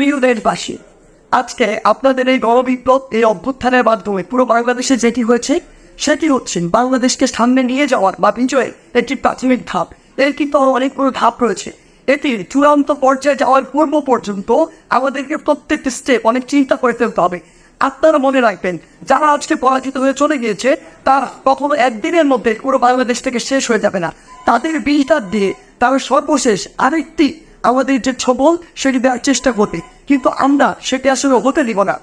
প্রিয় দেশবাসী আজকে আপনাদের এই গণবিপ্লব এই অভ্যুত্থানের মাধ্যমে পুরো বাংলাদেশে যেটি হয়েছে, সেটি হচ্ছে বাংলাদেশকে সামনে নিয়ে যাওয়ার বা বিজয়ের একটি প্রাথমিক ধাপ। এর কিন্তু অনেকগুলো ধাপ রয়েছে। এটির চূড়ান্ত পর্যায়ে যাওয়ার পূর্ব পর্যন্ত আমাদেরকে প্রত্যেকটি স্টেপ অনেক চিন্তা করে ফেলতে হবে। আপনারা মনে রাখবেন, যারা আজকে পরাজিত হয়ে চলে গিয়েছে, তারা কখনো একদিনের মধ্যে পুরো বাংলাদেশ থেকে শেষ হয়ে যাবে না। তাদের বীজটার দিয়ে তারা সর্বশেষ আরেকটি আমাদের যে ছবল সেটি দেওয়ার চেষ্টা করবে। কিন্তু আমরা সেটি আসলে হতে দিব না।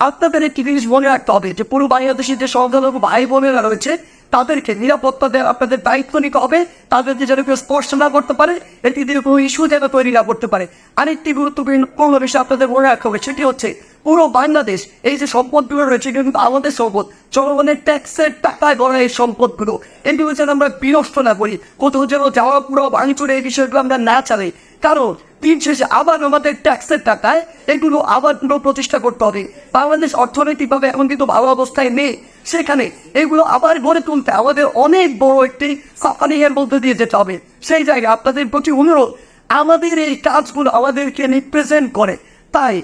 আপনাদের একটি জিনিস মনে রাখতে হবে, যে পুরো বাংলাদেশের যে সংখ্যালঘু ভাই বোনেরা রয়েছে, তাদেরকে নিরাপত্তা দেওয়া আপনাদের দায়িত্ব নিতে হবে। তাদেরকে যেন কেউ স্পর্শ না করতে পারে এটি দিয়ে কোনো ইস্যু যেন তৈরি না করতে পারে। আরেকটি গুরুত্বপূর্ণ বিষয় আপনাদের মনে রাখতে হবে, সেটি হচ্ছে পুরো বাংলাদেশ, এই যে সম্পদগুলো রয়েছে কিন্তু আমাদের সম্পদ। জনগণের ট্যাক্সের টাকায় গড়া এই সম্পদগুলো। এগুলো যেন আমরা বিনষ্ট না করি। কোথাও যেন যাওয়া, পুরো ভাঙচুরে, এই বিষয়গুলো আমরা না চালাই। কারণ, দিন শেষে আবার আমাদের ট্যাক্সের টাকায় এগুলো আবার পুরো প্রতিষ্ঠা করতে হবে। বাংলাদেশ অর্থনৈতিকভাবে এখন কিন্তু ভালো অবস্থায় নেই। সেখানে এগুলো আবার গড়ে তুলতে আমাদের অনেক বড় একটি সাফারি এর মধ্যে দিয়ে যেতে হবে। সেই জায়গায় আপনাদের প্রতি অনুরোধ, আমাদের এই কাজগুলো আমাদেরকে রিপ্রেজেন্ট করে। তাই,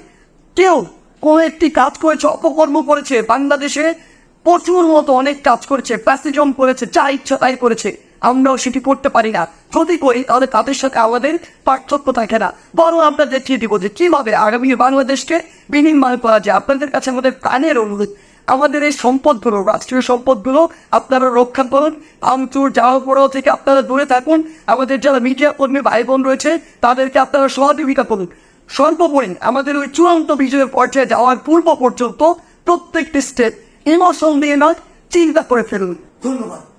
কেউ কোনো একটি কাজ করেছে, অপকর্ম করেছে, বাংলাদেশে প্রচুর মতো অনেক কাজ করেছে প্যাসিজম করেছে, যা ইচ্ছা তাই করেছে, আমরাও সেটি করতে পারি না। যদি করি, তাহলে তাদের সাথে আমাদের পার্থক্য থাকে না। বরং আমরা দেখিয়ে দিব যে কীভাবে আগামী বাংলাদেশকে বিনিময় করা যায়। আপনাদের কাছে আমাদের প্রাণের অনুরোধ, আমাদের এই সম্পদগুলো, রাষ্ট্রীয় সম্পদগুলো আপনারা রক্ষা করুন। আমচুর যাওয়া পড়াও থেকে আপনারা দূরে থাকুন। আমাদের যারা মিডিয়া কর্মী ভাই বোন রয়েছে, তাদেরকে আপনারা সহযোগিতা করুন। সর্বোপরি আমাদের ওই চূড়ান্ত বিজয়ের পর্যায়ে যাওয়ার পূর্ব পর্যন্ত প্রত্যেকটি স্টেপ ইমোশন দিয়ে নয়, চিন্তা করে ফেলুন। ধন্যবাদ।